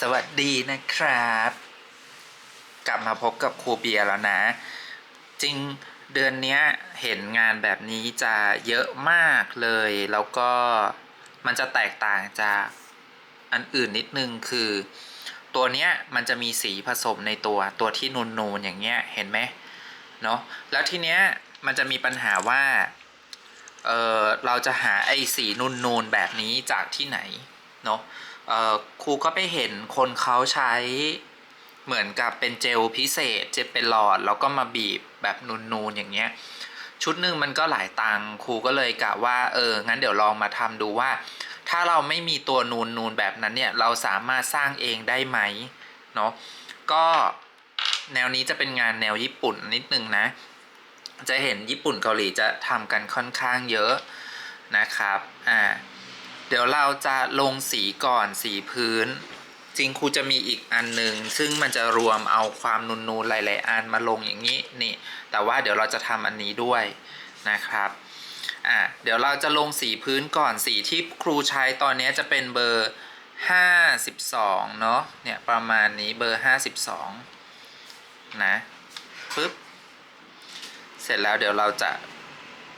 สวัสดีนะครับ กลับมาพบกับครูเบียแล้วนะ จริงเดือนนี้เห็นงานแบบนี้จะเยอะมากเลย แล้วก็มันจะแตกต่างจากอันอื่นนิดนึงคือ ตัวเนี้ยมันจะมีสีผสมในตัวตัวที่นูนๆอย่างเงี้ยเห็นไหมเนาะแล้วทีเนี้ยมันจะมีปัญหาว่าเออเราจะหาไอ้สีนูนๆแบบนี้จากที่ไหนเนาะ ครูก็ไปเห็นคนเขาใช้เหมือนกับเป็นเจลพิเศษ เจลเป็นหลอดแล้วก็มาบีบแบบนูนๆอย่างเงี้ยชุดหนึ่งมันก็หลายตังครูก็เลยกะว่าเอองั้นเดี๋ยวลองมาทำดูว่า ถ้าเราไม่มีตัวนูนนูนๆแบบนั้นเนี่ยเราสามารถสร้างเองได้ไหมเนาะก็แนวนี้จะเป็นงานแนวญี่ปุ่นนิดนึงนะ จะเห็นญี่ปุ่นเกาหลีจะทำกันค่อนข้างเยอะนะครับอ่า ดี๋ยวเราจะลงสีก่อนสีพื้น จริงครูจะมีอีกอันหนึ่งซึ่งมันจะรวมเอาความนูนๆหลาย ๆ อันมาลงอย่างนี้นี่ แต่ว่าเดี๋ยวเราจะทำอันนี้ด้วยนะครับอะเดี๋ยวเราจะลงสีพื้นก่อนสีที่ครูใช้ตอนนี้จะเป็นเบอร์ 52 เนาะเนี่ยประมาณนี้เบอร์ 52 นะปึ๊บเสร็จแล้วเดี๋ยวเราจะ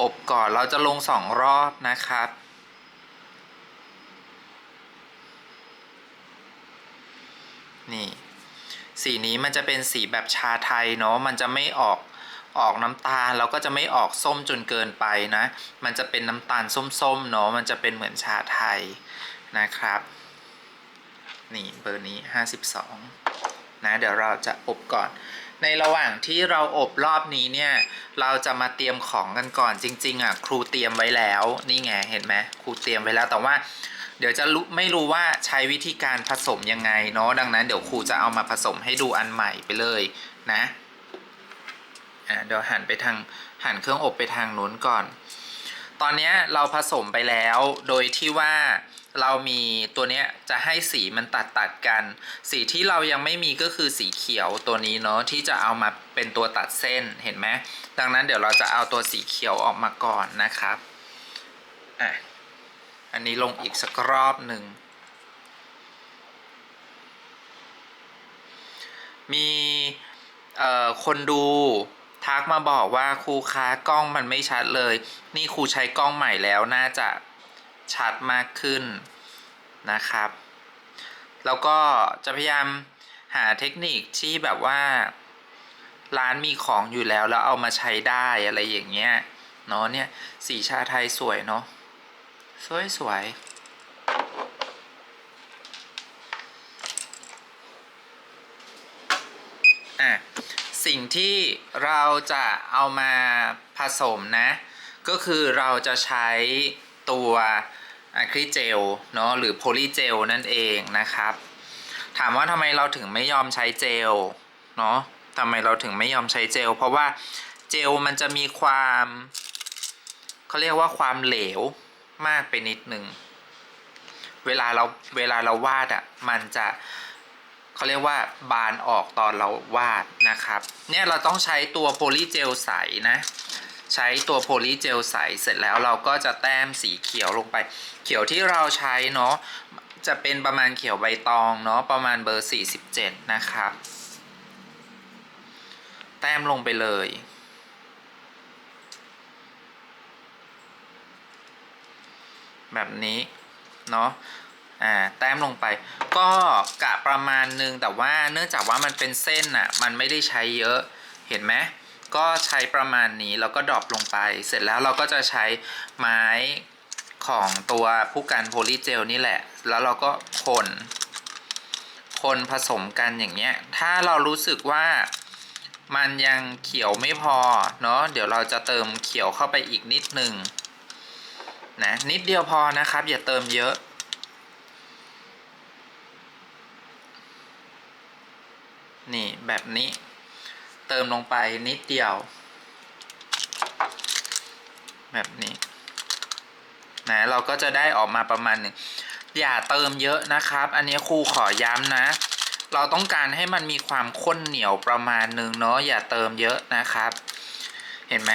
อบก่อนเราจะลงสองรอบนะครับ นี่สีนี้มันจะเป็นสีแบบชาไทยเนาะมันจะไม่ออกออกน้ำตาลแล้วก็จะไม่ออกส้มจนเกินไปนะ มันจะเป็นน้ำตาลส้มๆเนาะมันจะเป็นเหมือนชาไทยนะครับ นี่เบอร์นี้ 52 นะ เดี๋ยวเราจะอบก่อน ในระหว่างที่เราอบรอบนี้เนี่ย เราจะมาเตรียมของกันก่อนจริง ๆอะครูเตรียมไว้แล้ว นี่ไงเห็นไหมครูเตรียมไว้แล้วแต่ว่า เดี๋ยวจะรู้ไม่รู้ว่าใช้วิธีการผสมยังไงเนาะดังนั้นเดี๋ยวครูจะเอามาผสมให้ดูอันใหม่ไปเลยนะอ่าเดี๋ยวหันไปทางหันเครื่องอบไปทางนู้นก่อน ตอนนี้เราผสมไปแล้วโดยที่ว่าเรามีตัวเนี้ยจะให้สีมันตัดตัดกัน สีที่เรายังไม่มีก็คือสีเขียวตัวนี้เนาะที่จะเอามาเป็นตัวตัดเส้นเห็นไหมดังนั้นเดี๋ยวเราจะเอาตัวสีเขียวออกมาก่อนนะครับอะ อันนี้ลงอีกสักรอบหนึ่ง มีคนดูทักมาบอกว่าครูค้ากล้องมันไม่ชัดเลย นี่ครูใช้กล้องใหม่แล้วน่าจะชัดมากขึ้นนะครับ แล้วก็จะพยายามหาเทคนิคที่แบบว่า ร้านมีของอยู่แล้วแล้วเอามาใช้ได้อะไรอย่างเงี้ยเนาะเนี่ยสีชาไทยสวยเนาะ สวยสวยอะสิ่งที่เราจะเอามาผสมนะ ก็คือเราจะใช้ตัวอะคริเจลเนาะหรือโพลีเจลนั่นเองนะครับ ถามว่าทำไมเราถึงไม่ยอมใช้เจลเนาะทำไมเราถึงไม่ยอมใช้เจล เพราะว่าเจลมันจะมีความเขาเรียกว่าความเหลว มากไปนิดนึง เวลาเราเวลาเราวาดอะ่ะมันจะเขาเรียกว่าบานออกตอนเราวาดนะครับ เนี่ยเราต้องใช้ตัวโพลีเจลใสนะ ใช้ตัวโพลีเจลใสเสร็จแล้วเราก็จะแต้มสีเขียวลงไป เขียวที่เราใช้เนาะจะเป็นประมาณเขียวใบตองเนาะประมาณเบอร์ 47 นะครับ แต้มลงไปเลย แบบนี้เนาะอ่าแต้มลงไป ก็กะประมาณนึงแต่ว่าเนื่องจากว่ามันเป็นเส้นอะ่ะมันไม่ได้ใช้เยอะเห็นไหมก็ใช้ประมาณนี้แล้วก็ดรอปลงไป เสร็จแล้วเราก็จะใช้ไม้ของตัวผู้กันโพลีเจลนี่แหละ แล้วเราก็คนคนผสมกันอย่างเงี้ย ถ้าเรารู้สึกว่ามันยังเขียวไม่พอเนาะเดี๋ยวเราจะเติมเขียวเข้าไปอีกนิดนึง นะนิดเดียวพอนะครับ อย่าเติมเยอะ นี่แบบนี้ เติมลงไปนิดเดียว แบบนี้นะเราก็จะได้ออกมาประมาณหนึ่งอย่าเติมเยอะนะครับ อันนี้ครูขอย้ำนะ เราต้องการให้มันมีความข้นเหนียวประมาณหนึ่งเนาะอย่าเติมเยอะนะครับ เห็นไหม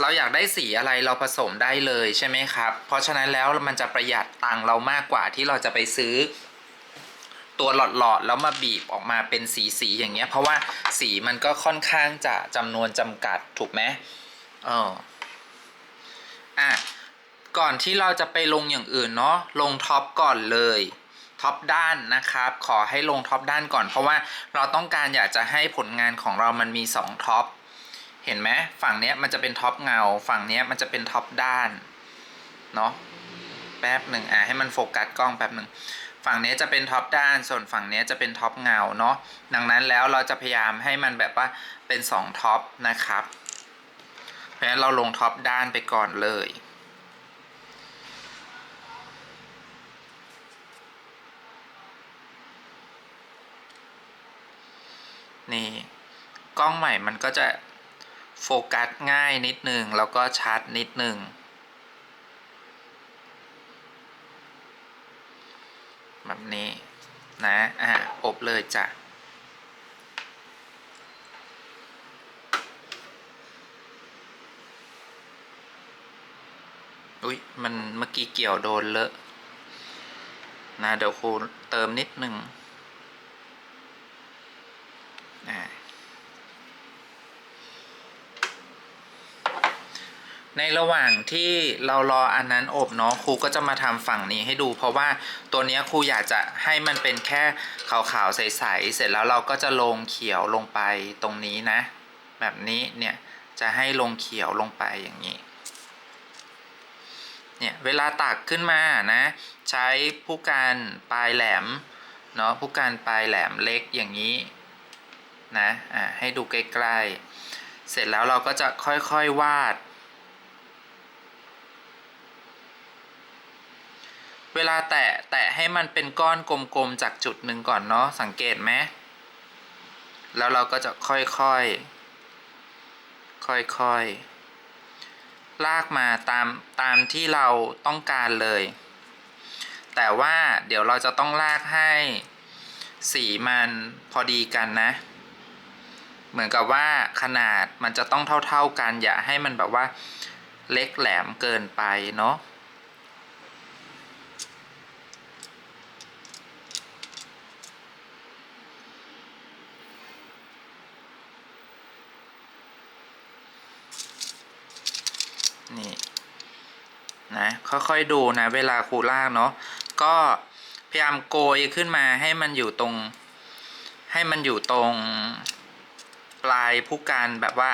เราอยากได้สีอะไรเราผสมได้เลยใช่ไหมครับ เพราะฉะนั้นแล้วมันจะประหยัดตังค์เรามากกว่าที่เราจะไปซื้อ ตัวหลอดๆแล้วมาบีบออกมาเป็นสีสีๆอย่างเงี้ย เพราะว่าสีมันก็ค่อนข้างจะจำนวนจำกัดถูกไหมเอออะก่อนที่เราจะไปลงอย่างอื่นเนาะลงท็อปก่อนเลยท็อปด้านนะครับ ขอให้ลงท็อปด้านก่อน เพราะว่าเราต้องการอยากจะให้ผลงานของเรามันมี2ท็อป เห็นไหมฝั่งเนี้ยมันจะเป็นท็อปเงา ฝั่งเนี้ยมันจะเป็นท็อปด้าน เนาะแป๊บหนึ่งอะให้มันโฟกัสกล้องแป๊บหนึ่งฝั่งนี้จะเป็นท็อปด้าน ส่วนฝั่งนี้จะเป็นท็อปเงาเนาะ ดังนั้นแล้วเราจะพยายามให้มันแบบว่าเป็น2ท็อปนะครับ เพราะฉะนั้นเราลงท็อปด้านไปก่อนเลย นี่ กล้องใหม่มันก็จะ โฟกัสง่ายนิดหนึ่งแล้วก็ชัดนิดหนึ่งแบบนี้นะอะอบเลยจ้ะอุ้ยมันเมื่อกี้เกี่ยวโดนเลอะนะเดี๋ยวครูเติมนิดหนึ่งอ่า ในระหว่างที่เรารออันนั้นอบเนาะครูก็จะมาทำฝั่งนี้ให้ดู เพราะว่าตัวนี้ครูอยากจะให้มันเป็นแค่ขาวๆใสๆเสร็จแล้วเราก็จะลงเขียวลงไปตรงนี้นะ แบบนี้เนี่ยจะให้ลงเขียวลงไปอย่างนี้เนี่ยเวลาตักขึ้นมานะใช้ผู้การปลายแหลมเนาะผู้การปลายแหลมเล็กอย่างนี้นะอ่าให้ดูใกล้ๆเสร็จแล้วเราก็จะค่อยๆวาด เวลาแตะแตะให้มันเป็นก้อนกลมๆจากจุดหนึ่งก่อนเนาะสังเกตไหมแล้วเราก็จะค่อยๆ ค่อยๆ ลากมาตามตามที่เราต้องการเลย แต่ว่าเดี๋ยวเราจะต้องลากให้สีมันพอดีกันนะ เหมือนกับว่าขนาดมันจะต้องเท่าๆกัน อย่าให้มันแบบว่าเล็กแหลมเกินไปเนาะ นะค่อยๆดูนะเวลาครูลากเนาะก็พยายามโกยขึ้นมาให้มันอยู่ตรง ให้มันอยู่ตรงปลายผู้การแบบว่า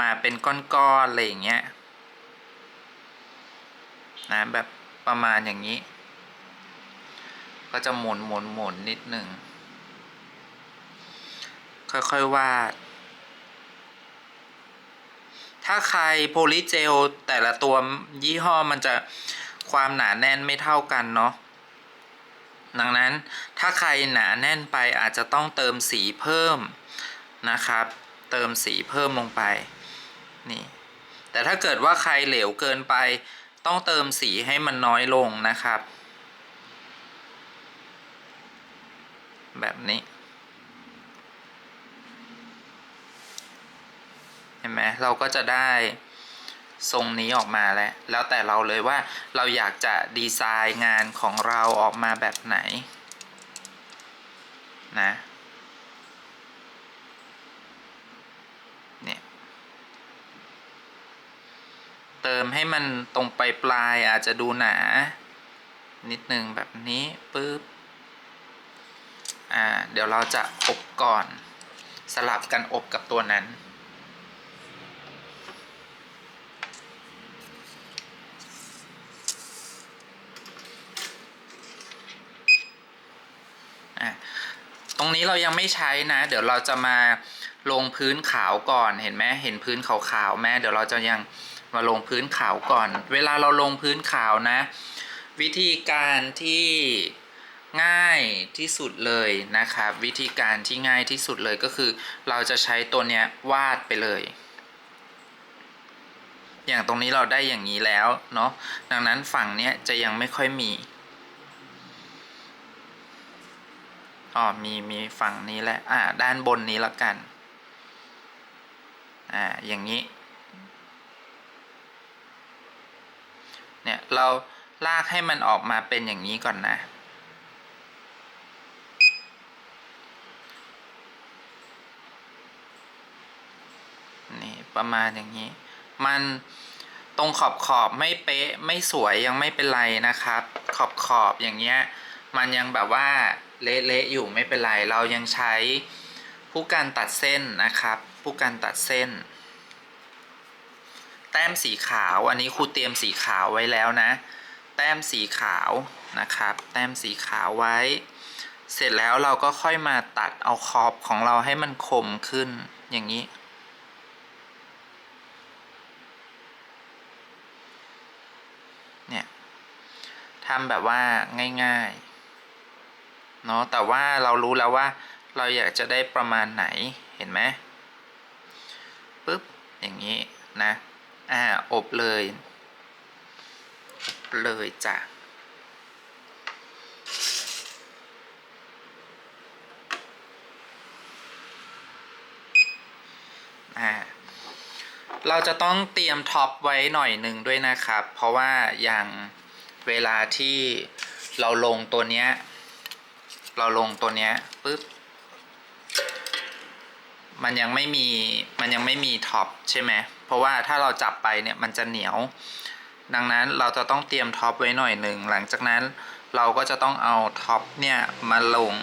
มาเป็นก้อนๆอะไรอย่างเงี้ยนะแบบประมาณอย่างนี้ ก็จะหมุนหมุนหมุนนิดหนึ่งค่อยๆวาด ถ้าใครโพลีเจลแต่ละตัวยี่ห้อมันจะความหนาแน่นไม่เท่ากันเนาะดังนั้นถ้าใครหนาแน่นไปอาจจะต้องเติมสีเพิ่มนะครับ เติมสีเพิ่มลงไปนี่แต่ถ้าเกิดว่าใครเหลวเกินไป ต้องเติมสีให้มันน้อยลงนะครับ แบบนี้ เห็นไหมเราก็จะได้ทรงนี้ออกมาแล้ว แล้วแต่เราเลยว่าเราอยากจะดีไซน์งานของเราออกมาแบบไหนนะเนี่ยเติมให้มันตรงไปปลายอาจจะดูหนา นิดนึงแบบนี้ปึ๊บอ่าเดี๋ยวเราจะอบก่อน สลับกันอบกับตัวนั้น อะตรงนี้เรายังไม่ใช้นะ เดี๋ยวเราจะมาลงพื้นขาวก่อนเห็นไหมเห็นพื้นขาวๆแม่เดี๋ยวเราจะยังมาลงพื้นขาวก่อน เวลาเราลงพื้นขาวนะ วิธีการที่ง่ายที่สุดเลยนะครับ วิธีการที่ง่ายที่สุดเลยก็คือ เราจะใช้ตัวเนี้ยวาดไปเลย อย่างตรงนี้เราได้อย่างนี้แล้วเนาะดังนั้นฝั่งเนี้ยจะยังไม่ค่อยมี อ๋อมีมีฝั่งนี้และอ่าด้านบนนี้ละกัน อ่าอย่างนี้ เนี่ยเราลากให้มันออกมาเป็นอย่างนี้ก่อนนะ นี่ประมาณอย่างนี้ มันตรงขอบขอบไม่เป๊ะไม่สวยยังไม่เป็นไรนะครับ ขอบขอบอย่างเงี้ย มันยังแบบว่า เละๆอยู่ไม่เป็นไรเรายังใช้ผู้การตัดเส้นนะครับ ผู้การตัดเส้น แต้มสีขาวอันนี้ครูเตรียมสีขาวไว้แล้วนะ แต้มสีขาวนะครับ แต้มสีขาวไว้ เสร็จแล้วเราก็ค่อยมาตัดเอาขอบของเราให้มันคมขึ้นอย่างนี้เนี่ยทำแบบว่าง่าย ๆ เนาะแต่ว่าเรารู้แล้วว่าเราอยากจะได้ประมาณไหนเห็นไหมปุ๊บอย่างนี้นะอ่าอบเลยอบเลยจ้ะอ่าเราจะต้องเตรียมท็อปไว้หน่อยหนึ่งด้วยนะครับ เพราะว่าอย่างเวลาที่เราลงตัวเนี้ย เราลงตัวเนี้ยปุ๊บ มันยังไม่มีมันยังไม่มีท็อปใช่ไหมเพราะว่าถ้าเราจับไปเนี่ยมันจะเหนียว ดังนั้นเราจะต้องเตรียมท็อปไว้หน่อยหนึ่งหลังจากนั้นเราก็จะต้องเอาท็อปเนี่ยมาลง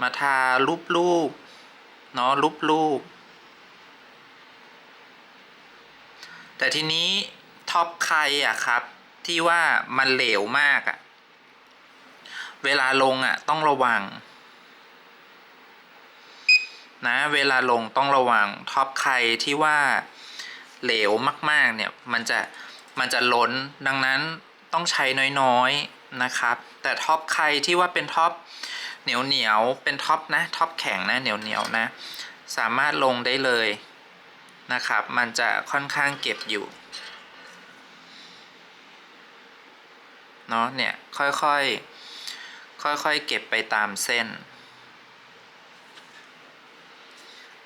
มาทารูปๆเนาะรูปๆแต่ทีนี้ท็อปใครอะครับ ที่ว่ามันเหลวมากอะเวลาลงอะต้องระวัง นะ เวลาลงต้องระวังท็อปใครที่ว่าเหลวมากๆเนี่ยมันจะมันจะล้นดังนั้นต้องใช้น้อยๆนะครับ แต่ท็อปใครที่ว่าเป็นท็อปเหนียวเหนียวๆเป็นท็อปนะท็อปแข็งนะเหนียวเหนียวๆนะ สามารถลงได้เลยนะครับ มันจะค่อนข้างเก็บอยู่ เนาะเนี่ยค่อยๆค่อยๆเก็บไปตามเส้น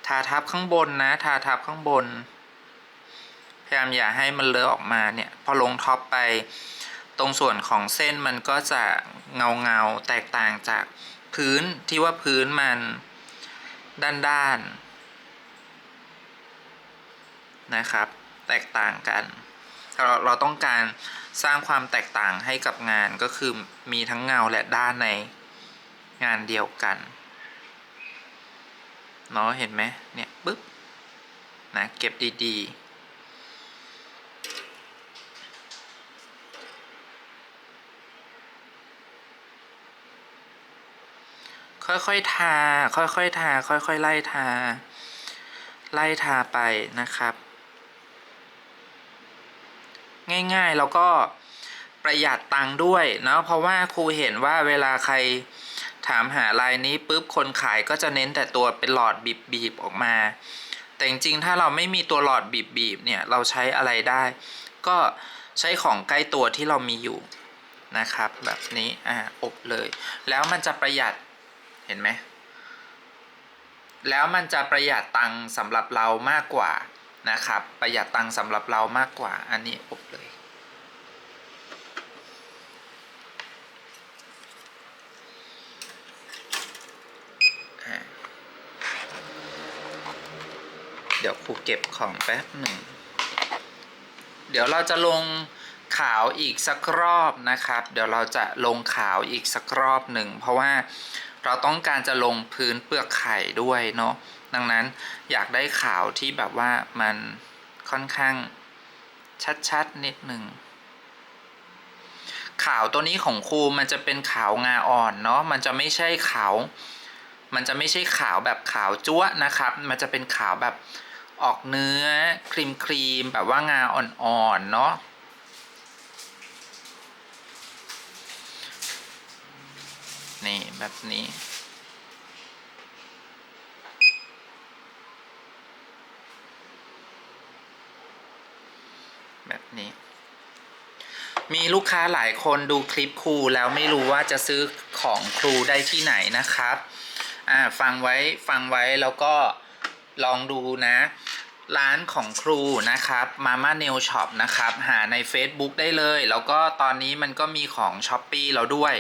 ทาทับข้างบนนะทาทับข้างบน พยายามอย่าให้มันเลอะออกมาเนี่ยพอลงท็อปไปตรงส่วนของเส้นมันก็จะเงาเงาๆแตกต่างจากพื้นที่ว่าพื้นมันด้านๆนะครับ แตกต่างกัน เราเราต้องการสร้างความแตกต่างให้กับงานก็คือมีทั้งเงาและด้านในงานเดียวกันเนาะเห็นไหมเนี่ยปึ๊บนะเก็บดีๆค่อยๆทา ค่อยๆทา ค่อยๆไล่ทา ไล่ทาไปนะครับ ง่าย ๆ แล้วก็ประหยัดตังค์ด้วยเนาะเพราะว่าครูเห็นว่าเวลาใครถามหาลายนี้ปุ๊บคนขายก็จะเน้นแต่ตัวเป็นหลอดบีบๆออกมา แต่จริงๆถ้าเราไม่มีตัวหลอดบีบๆเนี่ยเราใช้อะไรได้ ก็ใช้ของใกล้ตัวที่เรามีอยู่นะครับ แบบนี้อ่าอบเลย แล้วมันจะประหยัดเห็นไหมแล้วมันจะประหยัดตังค์สำหรับเรามากกว่า นะครับ ประหยัดตังค์สำหรับเรามากกว่าอันนี้อบเลย เดี๋ยวครูเก็บของแป๊บหนึ่ง เดี๋ยวเราจะลงขาวอีกสักรอบนะครับ เดี๋ยวเราจะลงขาวอีกสักรอบหนึ่ง เพราะว่าเราต้องการจะลงพื้นเปลือกไข่ด้วยเนาะ ดังนั้นอยากได้ข่าวที่แบบว่ามันค่อนข้างชัดๆ นิดหนึ่งข่าวตัวนี้ของครูมันจะเป็นขาวงาอ่อนเนาะมันจะไม่ใช่ขาว มันจะไม่ใช่ขาวแบบขาวจั๊วนะครับ มันจะเป็นขาวแบบออกเนื้อครีมครีมๆแบบว่างาอ่อนๆเนาะนี่แบบนี้ แบบนี้ มีลูกค้าหลายคนดูคลิปครูแล้วไม่รู้ว่าจะซื้อของครูได้ที่ไหนนะครับ อ่าฟังไว้ฟังไว้แล้วก็ลองดูนะ ร้านของครูนะครับ Mama Nail Shop นะครับ หาใน Facebook ได้เลย แล้วก็ตอนนี้มันก็มีของ s h อ p e e เราด้วย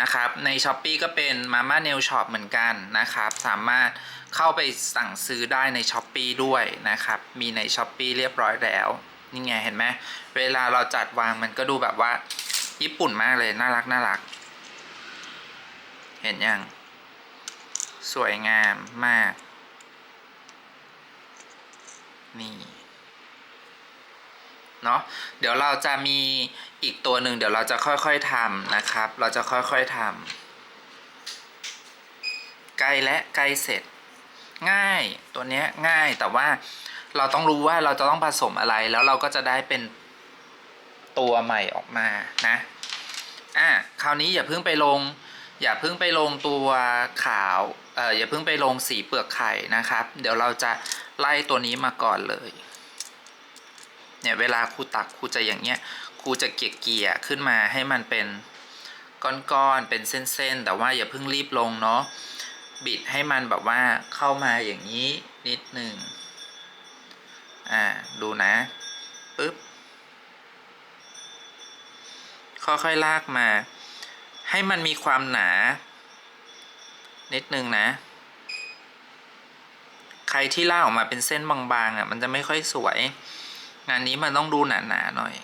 นะครับ ใน s h อ p e e ก็เป็น Mama Nail Shop เหมือนกันนะครับ สามารถเข้าไปสั่งซื้อได้ใน s h อ p e e ด้วยนะครับ มีใน s h อ p e e เรียบร้อยแล้ว นี่ไงเห็นไหมเวลาเราจัดวางมันก็ดูแบบว่า ญี่ปุ่นมากเลยน่ารักน่ารัก เห็นยังสวยงามมาก นี่เนาะเดี๋ยวเราจะมีอีกตัวหนึ่งเดี๋ยวเราจะค่อยๆทำนะครับ เราจะค่อยๆทำใกล้และใกล้เสร็จ ง่ายตัวเนี้ยง่ายแต่ว่า เราต้องรู้ว่าเราจะต้องผสมอะไรแล้วเราก็จะได้เป็นตัวใหม่ออกมานะอะคราวนี้อย่าเพิ่งไปลง อย่าเพิ่งไปลงตัวขาวเอ่ออย่าเพิ่งไปลงสีเปลือกไข่นะครับ เดี๋ยวเราจะไล่ตัวนี้มาก่อนเลยเนี่ยเวลาครูตักครูจะอย่างเงี้ยครูจะเกี่ยเกี่ยๆขึ้นมาให้มันเป็นก้อนๆเป็นเส้นๆ แต่ว่าอย่าเพิ่งรีบลงเนาะบิดให้มันแบบว่าเข้ามาอย่างนี้นิดหนึ่ง อ่า ดูนะปึ๊บ ค่อยๆลากมา ให้มันมีความหนา นิดนึงนะ ใครที่ลากออกมาเป็นเส้นบางๆอะ มันจะไม่ค่อยสวย งานนี้มันต้องดูหนาๆหน่อย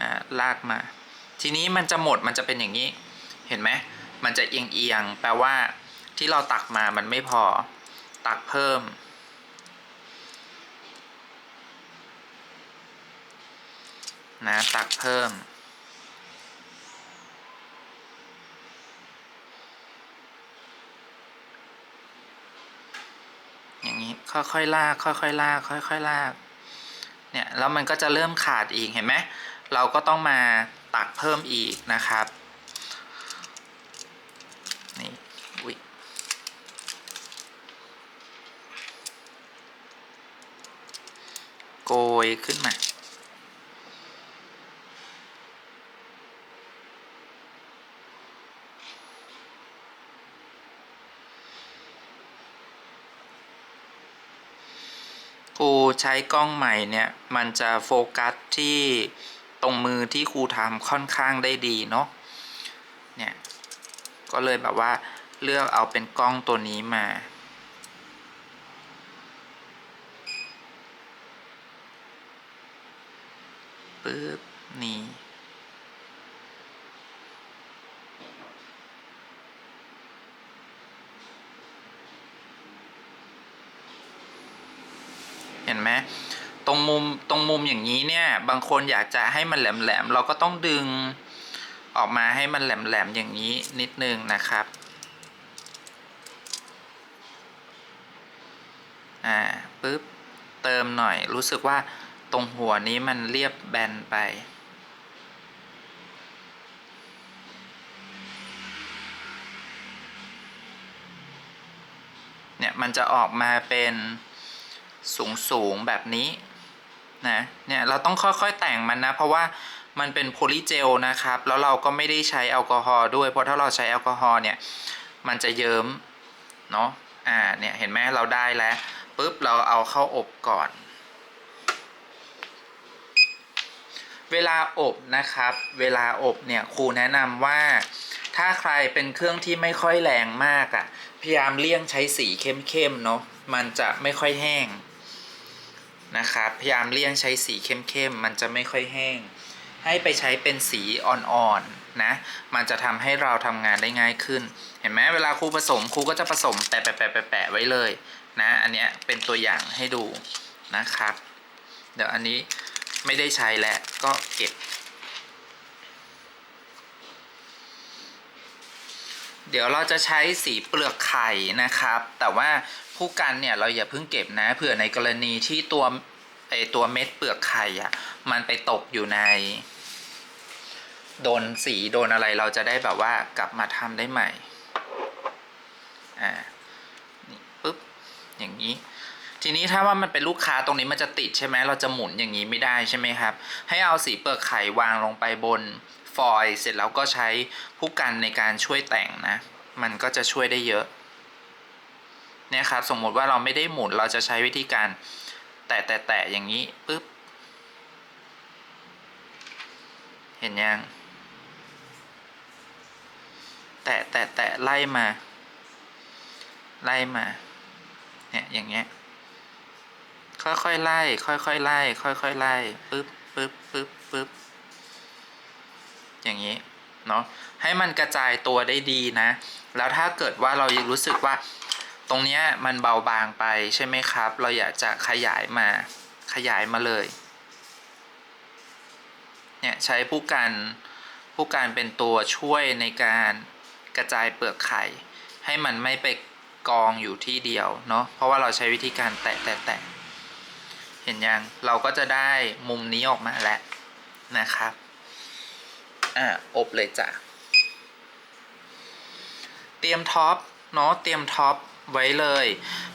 อ่า ลากมา ทีนี้มันจะหมดมันจะเป็นอย่างนี้ เห็นไหม มันจะเอียงๆ แปลว่า ที่เราตักมามันไม่พอ ตักเพิ่ม นะ ตักเพิ่ม อย่างนี้ ค่อยๆลาก ค่อยๆลาก ค่อยๆลาก เนี่ย แล้วมันก็จะเริ่มขาดอีก เห็นไหม เราก็ต้องมาตักเพิ่มอีกนะครับ นี่อุ๊ย โกยขึ้นมา ครูใช้กล้องใหม่เนี่ย มันจะโฟกัสที่ตรงมือที่ครูทำค่อนข้างได้ดีเนาะ เนี่ย ก็เลยแบบว่าเลือกเอาเป็นกล้องตัวนี้มา ปึ๊บนี่เห็นไหมตรงมุมตรงมุมอย่างนี้เนี่ย บางคนอยากจะให้มันแหลมๆเราก็ต้องดึงออกมาให้มันแหลมๆอย่างนี้นิดนึงนะครับอ่าปึ๊บเติมหน่อยรู้สึกว่า ตรงหัวนี้มันเรียบแบนไป เนี่ย มันจะออกมาเป็นสูงสูงๆแบบนี้นะ เนี่ย เราต้องค่อยๆแต่งมันนะ เพราะว่ามันเป็นโพลีเจลนะครับ แล้วเราก็ไม่ได้ใช้แอลกอฮอล์ด้วย เพราะถ้าเราใช้แอลกอฮอล์เนี่ย มันจะเยิ้ม เนาะ อ่า เนี่ย เห็นไหมเราได้แล้ว ปุ๊บ เราเอาเข้าอบก่อน เวลาอบนะครับ เวลาอบเนี่ยครูแนะนำว่า ถ้าใครเป็นเครื่องที่ไม่ค่อยแรงมากอะ่ะ พยายามเลี่ยงใช้สีเข้มๆเนาะมันจะไม่ค่อยแห้งนะครับพยายามเลี่ยงใช้สีเข้มๆมันจะไม่ค่อยแห้ง ให้ไปใช้เป็นสีอ่อนๆนะมันจะทำให้เราทำงานได้ง่ายขึ้น เห็นไหมเวลาครูผสมครูก็จะผสมแปะแปะแปะแปะแปะไว้เลยนะอันเนี้ยเป็นตัวอย่างให้ดูนะครับ เดี๋ยวอันนี้ ไม่ได้ใช้แล้วก็เก็บ เดี๋ยวเราจะใช้สีเปลือกไข่นะครับ แต่ว่าผู้กันเนี่ยเราอย่าเพิ่งเก็บนะเผื่อในกรณีที่ตัวไอตัวเม็ดเปลือกไข่อะมันไปตกอยู่ใน โดนสีโดนอะไรเราจะได้แบบว่ากลับมาทำได้ใหม่ อ่า นี่ปุ๊บ อย่างนี้ ทีนี้ถ้าว่ามันเป็นลูกค้าตรงนี้มันจะติดใช่ไหมเราจะหมุนอย่างนี้ไม่ได้ใช่ไหมครับ ให้เอาสีเปลือกไข่วางลงไปบนฟอยล์เสร็จแล้วก็ใช้ผู้กันในการช่วยแต่งนะ มันก็จะช่วยได้เยอะเนี่ยครับสมมติว่าเราไม่ได้หมุนเราจะใช้วิธีการแตะแตะแตะอย่างนี้ปุ๊บเห็นยังแตะแตะแตะไล่มา ไล่มาเนี่ยอย่างเงี้ย ค่อยๆไล่ ค่อยๆไล่ ค่อยๆไล่ปึ๊บปึ๊บปึ๊บปึ๊บอย่างนี้เนาะให้มันกระจายตัวได้ดีนะ แล้วถ้าเกิดว่าเรายังรู้สึกว่า ตรงเนี้ยมันเบาบางไปใช่ไหมครับ เราอยากจะขยายมาขยายมาเลยเนี่ยใช้ผู้การผู้การเป็นตัวช่วยในการกระจายเปลือกไข่ ให้มันไม่ไปกองอยู่ที่เดียวเนาะเพราะว่าเราใช้วิธีการแตะแตะแตะ เห็นยังเราก็จะได้มุมนี้ออกมาแล้วนะครับ อ่าอบเลยจ้ะ เตรียมท็อปเนาะเตรียมท็อปไว้เลย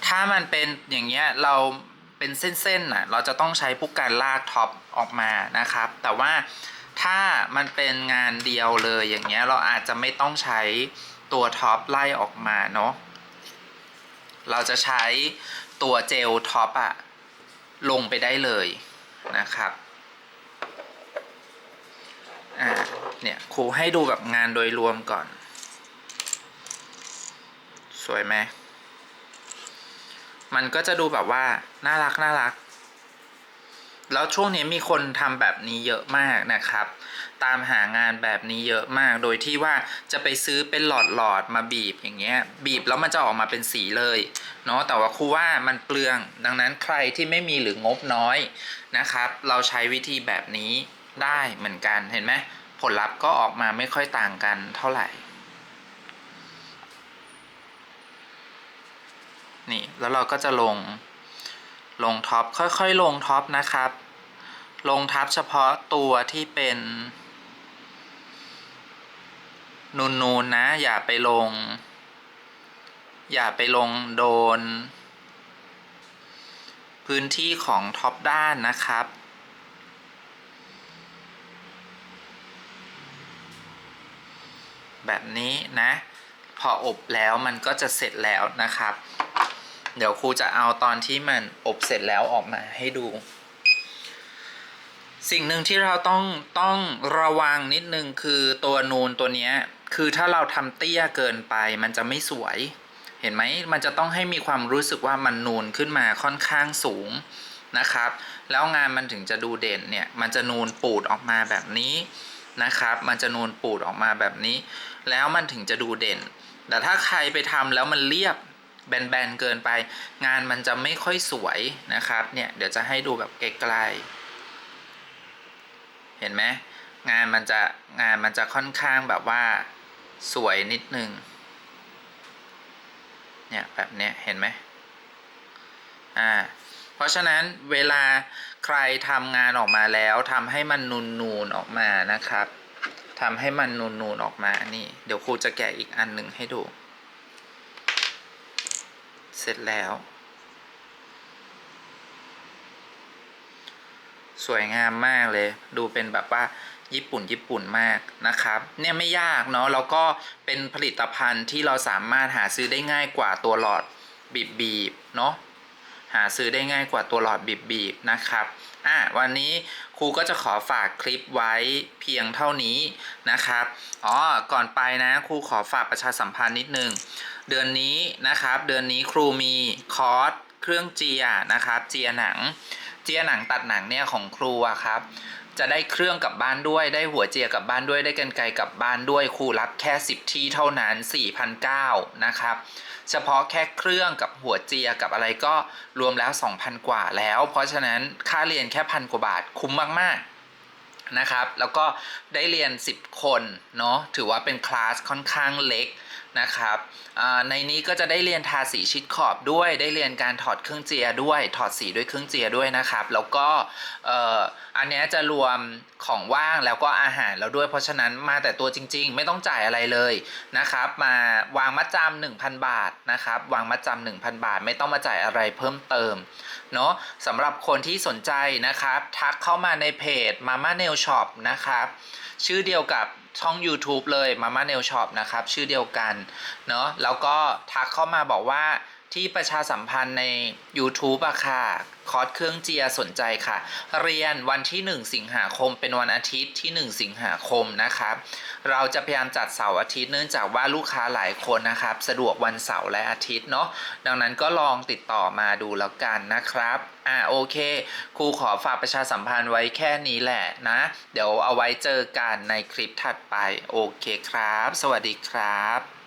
ถ้ามันเป็นอย่างเงี้ยเราเป็นเส้นๆน่ะเราจะต้องใช้ผู้การลากท็อปออกมานะครับ แต่ว่าถ้ามันเป็นงานเดียวเลยอย่างเงี้ยเราอาจจะไม่ต้องใช้ตัวท็อปไล่ออกมาเนาะเราจะใช้ตัวเจลท็อปอะ ลงไปได้เลยนะครับอ่าเนี่ยครูให้ดูแบบงานโดยรวมก่อน สวยไหมมันก็จะดูแบบว่าน่ารักน่ารัก แล้วช่วงนี้มีคนทำแบบนี้เยอะมากนะครับ ตามหางานแบบนี้เยอะมาก โดยที่ว่าจะไปซื้อเป็นหลอดหลอดมาบีบอย่างเงี้ย บีบแล้วมันจะออกมาเป็นสีเลยเนาะแต่ว่าครูว่ามันเปลือง ดังนั้นใครที่ไม่มีหรืองบน้อยนะครับ เราใช้วิธีแบบนี้ได้เหมือนกันเห็นไหมผลลัพธ์ก็ออกมาไม่ค่อยต่างกันเท่าไหร่นี่แล้วเราก็จะลงลงท็อปค่อยๆ ลงท็อปนะครับ ลงทับเฉพาะตัวที่เป็น นูนๆนนะ อย่าไปลง อย่าไปลงโดน พื้นที่ของท็อปด้านนะครับแบบนี้นะ พออบแล้วมันก็จะเสร็จแล้วนะครับ เดี๋ยวครูจะเอาตอนที่มันอบเสร็จแล้วออกมาให้ดู สิ่งหนึ่งที่เราต้องต้องระวังนิดนึงคือตัวนูนตัวเนี้ยคือถ้าเราทำเตี้ยเกินไปมันจะไม่สวย เห็นไหมมันจะต้องให้มีความรู้สึกว่ามันนูนขึ้นมาค่อนข้างสูงนะครับ แล้วงานมันถึงจะดูเด่นเนี่ยมันจะนูนปูดออกมาแบบนี้นะครับ มันจะนูนปูดออกมาแบบนี้ แล้วมันถึงจะดูเด่น แต่ถ้าใครไปทำแล้วมันเรียบแบนๆเกินไป งานมันจะไม่ค่อยสวยนะครับเนี่ยเดี๋ยวจะให้ดูแบบไกลๆ เห็นไหมงานมันจะงานมันจะค่อนข้างแบบว่าสวยนิดนึงเนี่ยแบบเนี้ยเห็นไหมอ่าเพราะฉะนั้นเวลาใครทำงานออกมาแล้วทำให้มันนูนๆออกมานะครับทำให้มันนูนๆออกมานี่ เดี๋ยวครูจะแกะอีกอันหนึ่งให้ดู เสร็จแล้ว สวยงามมากเลย ดูเป็นแบบว่าญี่ปุ่นญี่ปุ่นมากนะครับ เนี่ยไม่ยากเนาะแล้วก็เป็นผลิตภัณฑ์ที่เราสามารถหาซื้อได้ง่ายกว่าตัวหลอดบีบบีบๆเนาะหาซื้อได้ง่ายกว่าตัวหลอดบีบบีบๆนะครับอะวันนี้ครูก็จะขอฝากคลิปไว้เพียงเท่านี้นะครับอ๋อก่อนไปนะครูขอฝากประชาสัมพันธ์นิดนึงเดือนนี้นะครับ เดือนนี้ครูมีคอร์สเครื่องเจียนะครับ เจียหนัง เจียหนังตัดหนังเนี่ยของครูอะครับ จะได้เครื่องกลับบ้านด้วย ได้หัวเจียกลับบ้านด้วย ได้กันไกรกลับบ้านด้วย ครูรับแค่ 10 ที่เท่านั้น4,009นะครับ เฉพาะแค่เครื่องกับหัวเจียกับอะไรก็รวมแล้ว 2,000 กว่าแล้ว เพราะฉะนั้นค่าเรียนแค่พันกว่าบาทคุ้มมากๆนะครับแล้วก็ได้เรียน 10 คนเนาะถือว่าเป็นคลาสค่อนข้างเล็ก นะครับในนี้ก็จะได้เรียนทาสีชิดขอบด้วย ได้เรียนการถอดเครื่องเจียด้วย ถอดสีด้วยเครื่องเจียด้วยนะครับ แล้วก็อันนี้จะรวมของว่างแล้วก็อาหารแล้วด้วย เพราะฉะนั้นมาแต่ตัวจริง ๆ ไม่ต้องจ่ายอะไรเลยนะครับ มาวางมัดจำ1,000 บาทนะครับ วางมัดจำ1,000 บาท ไม่ต้องมาจ่ายอะไรเพิ่มเติมเนาะสำหรับคนที่สนใจนะครับ ทักเข้ามาในเพจ Mama Nail Shop นะครับ ชื่อเดียวกับ ช่อง YouTube เลย Mama Nail Shop นะครับ ชื่อเดียวกันเนาะแล้วก็ทักเข้ามาบอกว่า ที่ประชาสัมพันธ์ใน YouTube อะค่ะ คอร์สเครื่องเจียสนใจค่ะ เรียนวันที่ 1 สิงหาคมเป็นวันอาทิตย์ที่ 1 สิงหาคมนะครับ เราจะพยายามจัดเสาร์อาทิตย์เนื่องจากว่าลูกค้าหลายคนนะครับ สะดวกวันเสาร์และอาทิตย์เนาะดังนั้นก็ลองติดต่อมาดูแล้วกันนะครับอ่าโอเคครูขอฝากประชาสัมพันธ์ไว้แค่นี้แหละนะ เดี๋ยวเอาไว้เจอกันในคลิปถัดไปโอเคครับ สวัสดีครับ